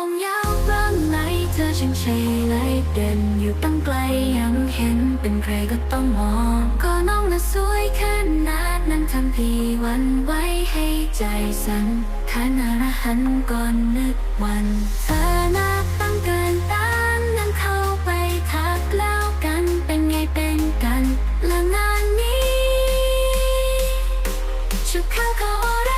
คงยาวบ้างไหนเธอช่างใช่ไรเด่นอยู่ตั้งไกลยังเห็นเป็นใครก็ต้องมองก็น้องน่ะสวยขนาดนั้นทำพี่วันไว้ให้ใจสั่นขนาดหันก่อนนึกวันเธอน้าตั้งเกินตานนั้นเข้าไปทักแล้วกันเป็นไงเป็นกันและงานนี้ชุดข้าวเขาอะไร